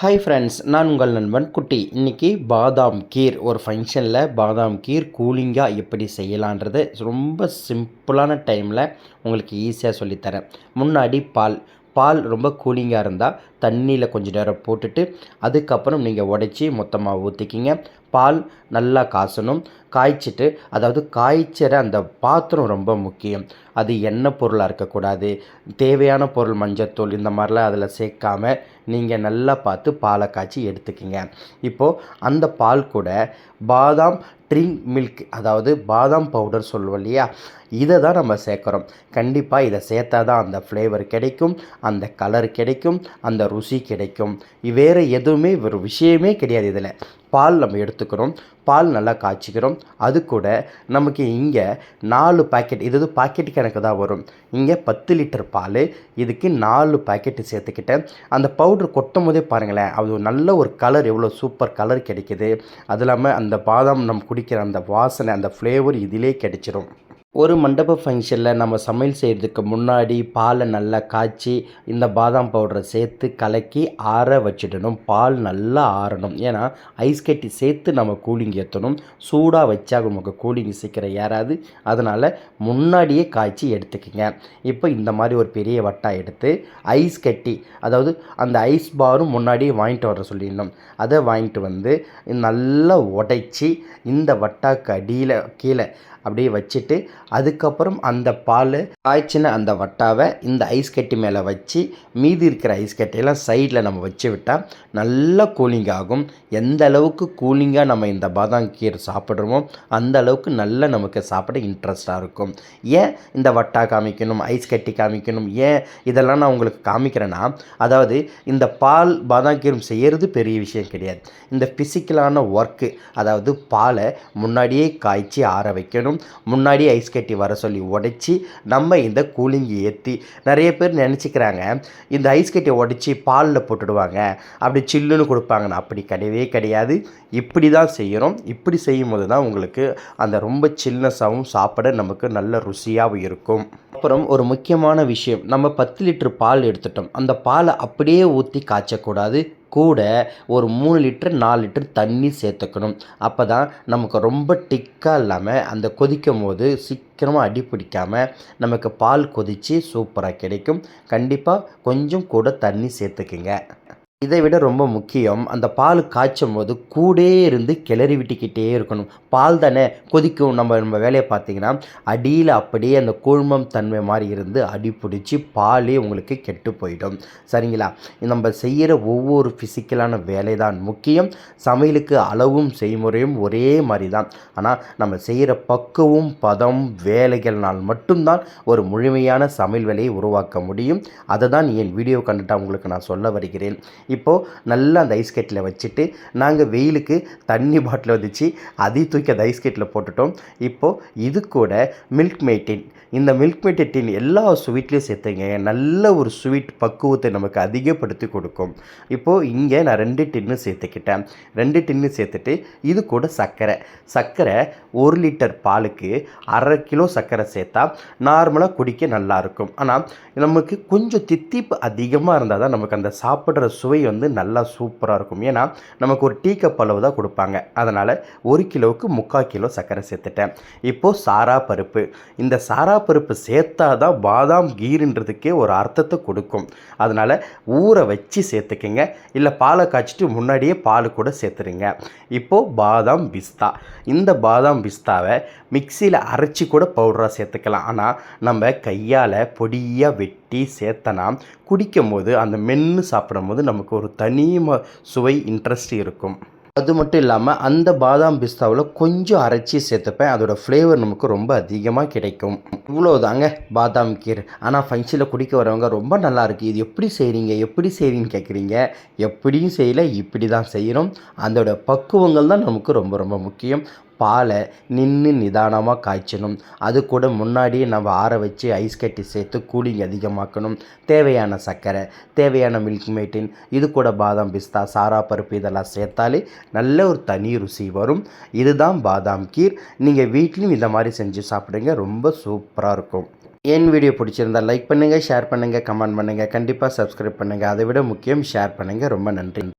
Hi friends நான் உங்கள் நண்பன் குட்டி. இன்றைக்கி பாதாம் கீர். ஒரு ஃபங்க்ஷனில் பாதாம் கீர் கூலிங்காக எப்படி செய்யலான்றது ரொம்ப சிம்பிளான டைமில் உங்களுக்கு ஈஸியாக சொல்லித்தரேன். முன்னாடி பால். பால் ரொம்ப கூலிங்காக இருந்தால் தண்ணியில் கொஞ்சம் நேரம் போட்டுட்டு அதுக்கப்புறம் நீங்கள் உடச்சி மொத்தமாக ஊற்றிக்கிங்க பால் நல்லா காசணும். காய்ச்சிட்டு அதாவது காய்ச்சிற அந்த பாத்திரம் ரொம்ப முக்கியம். அது எண்ணெய் பொருளாக இருக்கக்கூடாது. தேவையான பொருள் மஞ்சத்தூள் இந்த மாதிரிலாம் அதில் சேர்க்காம நீங்கள் நல்லா பார்த்து பாலை காய்ச்சி எடுத்துக்கிங்க. இப்போது அந்த பால் கூட பாதாம் ட்ரிங்க் மில்க் அதாவது பாதாம் பவுடர் சொல்லுவோம் இல்லையா? இதை தான் நம்ம சேர்க்குறோம். கண்டிப்பாக இதை சேர்த்தா தான் அந்த ஃப்ளேவர் கிடைக்கும் அந்த கலர் கிடைக்கும் அந்த ருசி கிடைக்கும். வேறு எதுவுமே ஒரு விஷயமே கிடையாது இதில். பால் நம்ம எடுத்துக்கிறோம். பால் நல்லா காய்ச்சிக்கிறோம். அது கூட நமக்கு இங்கே நாலு பாக்கெட் இது பாக்கெட் கணக்கு தான் வரும். இங்கே பத்து லிட்டர் பால் இதுக்கு நாலு பாக்கெட்டு சேர்த்துக்கிட்டேன். அந்த பவுட்ரு கொட்டும் போதே பாருங்களேன் அது நல்ல ஒரு கலர் எவ்வளோ சூப்பர் கலர் கிடைக்கிது. அது இல்லாமல் அந்த பாதாம் நம்ம குடிக்கிற அந்த வாசனை அந்த ஃப்ளேவர் இதிலே கிடைச்சிரும். ஒரு மண்டப ஃபங்க்ஷனில் நம்ம சமையல் செய்கிறதுக்கு முன்னாடி பாலை நல்லா காய்ச்சி இந்த பாதாம் பவுடரை சேர்த்து கலக்கி ஆற வச்சிடணும். பால் நல்லா ஆறணும். ஏன்னா ஐஸ் கட்டி சேர்த்து நம்ம கூலிங் ஏற்றணும் சூடாக வச்சா நமக்கு கூலிங் சீக்கிரம் ஏறாது. அதனால் முன்னாடியே காய்ச்சி எடுத்துக்கோங்க. இப்போ இந்த மாதிரி ஒரு பெரிய வட்டா எடுத்து ஐஸ் கட்டி அதாவது அந்த ஐஸ் பாரும் முன்னாடியே வாங்கிட்டு வர சொல்லிடணும். அதை வாங்கிட்டு வந்து நல்லா உடைச்சி இந்த வட்டாக்கு அடியில் கீழே அப்படியே வச்சுட்டு அதுக்கப்புறம் அந்த பால் காய்ச்சின அந்த வட்டாவை இந்த ஐஸ் கட்டி மேலே வச்சு மீதி இருக்கிற ஐஸ் கட்டியெல்லாம் சைடில் நம்ம வச்சு விட்டால் நல்லா கூலிங் ஆகும். எந்த அளவுக்கு கூலிங்காக நம்ம இந்த பாதாம் கீரை சாப்பிட்றோமோ அந்த அளவுக்கு நல்லா நமக்கு சாப்பிட இன்ட்ரெஸ்ட்டாக இருக்கும். ஏன் இந்த வட்டா காமிக்கணும் ஐஸ் கட்டி காமிக்கணும்? ஏன் இதெல்லாம் நான் உங்களுக்கு காமிக்கிறேன்னா அதாவது இந்த பால் பாதாம் கீரும் செய்கிறது பெரிய விஷயம் கிடையாது. இந்த ஃபிசிக்கலான ஒர்க்கு அதாவது பாலை முன்னாடியே காய்ச்சி ஆற வைக்கணும். முன்னாடி ஐஸ் கட்டி வர சொல்லி உடைச்சி நம்ம இந்த கூலிங் ஏற்றி நிறைய பேர் நினச்சிக்கிறாங்க. இந்த ஐஸ் கட்டியை உடைச்சி பாலில் போட்டுடுவாங்க. அப்படி சில்லுன்னு கொடுப்பாங்கன்னு அப்படி கிடையவே கிடையாது. இப்படி தான் செய்கிறோம் இப்படி செய்யும் போது தான் உங்களுக்கு அந்த ரொம்ப சில்னஸாகவும் சாப்பிட நமக்கு நல்ல ருசியாகவும் இருக்கும். அப்புறம் ஒரு முக்கியமான விஷயம். நம்ம பத்து லிட்டர் பால் எடுத்துட்டோம். அந்த பாலை அப்படியே ஊற்றி காய்ச்சக்கூடாது. கூட ஒரு மூணு லிட்டர் நாலு லிட்டர் தண்ணி சேர்த்துக்கணும். அப்போ தான் நமக்கு ரொம்ப டிக்காக இல்லாமல் அந்த கொதிக்கும் போது சீக்கிரமாக அடி பிடிக்காமல் நமக்கு பால் கொதித்து சூப்பராக கிடைக்கும். கண்டிப்பாக கொஞ்சம் கூட தண்ணி சேர்த்துக்குங்க. இதை விட ரொம்ப முக்கியம் அந்த பால் காய்ச்சும் போது கூடே இருந்து கிளறி விட்டுக்கிட்டே இருக்கணும். பால் தானே கொதிக்கும். நம்ம நம்ம வேலையை பார்த்தீங்கன்னா அடியில் அப்படியே அந்த கூழ்மம் தன்மை மாதிரி இருந்து அடி பிடிச்சி பாலே உங்களுக்கு கெட்டு போயிடும். சரிங்களா? நம்ம செய்கிற ஒவ்வொரு ஃபிசிக்கலான வேலை தான் முக்கியம் சமையலுக்கு அளவும் செய்முறையும் ஒரே மாதிரி தான் ஆனால் நம்ம செய்கிற பக்குவம் பதம் வேலைகள்னால் மட்டும்தான் ஒரு முழுமையான சமையல் வேலையை உருவாக்க முடியும். அதை தான் என் வீடியோ கண்டுட்டு உங்களுக்கு நான் சொல்ல வருகிறேன். இப்போது நல்லா அந்த ஐஸ் கட்டில் வச்சுட்டு நாங்கள் வெயிலுக்கு தண்ணி பாட்டில் வந்துச்சு அதையும் தூக்கி அந்த ஐஸ் கட்டில் போட்டுட்டோம். இப்போது இது கூட மில்க் மேட்டின் இந்த மில்க் மெய்டின் எல்லா ஸ்வீட்லேயும் சேர்த்துங்க. நல்ல ஒரு ஸ்வீட் பக்குவத்தை நமக்கு அதிகப்படுத்தி கொடுக்கும். இப்போது இங்கே நான் ரெண்டு டின்னு சேர்த்துக்கிட்டேன். ரெண்டு டின்னு சேர்த்துட்டு இது கூட சர்க்கரை. சர்க்கரை ஒரு லிட்டர் பாலுக்கு அரை கிலோ சர்க்கரை சேர்த்தா நார்மலாக குடிக்க நல்லாயிருக்கும் ஆனால் நமக்கு கொஞ்சம் தித்திப்பு அதிகமாக இருந்தால் தான் நமக்கு அந்த சாப்பிட்ற சுவை வந்து நல்லா சூப்பராக இருக்கும். ஏன்னா நமக்கு ஒரு டீ கப் அளவு தான் கொடுப்பாங்க. அதனால் ஒரு கிலோவுக்கு முக்கால் கிலோ சர்க்கரை சேர்த்துட்டேன். இப்போது சாரா பருப்பு. இந்த சாரா பருப்பு சேர்த்தா தான் பாதாம் கீருன்றதுக்கே ஒரு அர்த்தத்தை கொடுக்கும். அதனால் ஊற வச்சு சேர்த்துக்கங்க. இல்லை பாலை காய்ச்சிட்டு முன்னாடியே பால் கூட சேர்த்துருங்க. இப்போது பாதாம் பிஸ்தா. இந்த பாதாம் பிஸ்தாவை மிக்சியில் அரைச்சி கூட பவுடராக சேர்த்துக்கலாம். ஆனால் நம்ம கையால் பொடியாக வெட்டி டீ சேர்த்தனா குடிக்கும் போது அந்த மென்று சாப்பிடும் போது நமக்கு ஒரு தனி சுவை இன்ட்ரெஸ்ட் இருக்கும். அது மட்டும் இல்லாமல் அந்த பாதாம் பிஸ்தாவில் கொஞ்சம் அரைச்சி சேர்த்துப்பேன். அதோடய ஃப்ளேவர் நமக்கு ரொம்ப அதிகமாக கிடைக்கும். இவ்வளோ தாங்க பாதாம் கீர். ஆனால் ஃபங்க்ஷனில் குடிக்க வரவங்க ரொம்ப நல்லா இருக்குது இது எப்படி செய்கிறீங்க எப்படி செய்கிறீங்கன்னு கேட்குறீங்க எப்படியும் செய்யலை இப்படி தான் செய்யணும். அதோட பக்குவங்கள் தான் நமக்கு ரொம்ப ரொம்ப முக்கியம். பாலை நின்று நிதானமாக காய்ச்சணும். அது கூட முன்னாடியே நம்ம ஆற வச்சு ஐஸ் கட்டி சேர்த்து கூலிங் அதிகமாக்கணும். தேவையான சர்க்கரை தேவையான மில்க் மேட்டின் இது கூட பாதாம் பிஸ்தா சாரா பருப்பு இதெல்லாம் சேர்த்தாலே நல்ல ஒரு தனி ருசி வரும். இதுதான் பாதாம் கீர். நீங்கள் வீட்லேயும் இந்த மாதிரி செஞ்சு சாப்பிடுங்க. ரொம்ப சூப்பராக இருக்கும். என் வீடியோ பிடிச்சிருந்தால் லைக் பண்ணுங்கள் ஷேர் பண்ணுங்கள் கமெண்ட் பண்ணுங்கள் கண்டிப்பாக சப்ஸ்கிரைப் பண்ணுங்கள் அதை விட முக்கியம் ஷேர் பண்ணுங்கள் ரொம்ப நன்றி.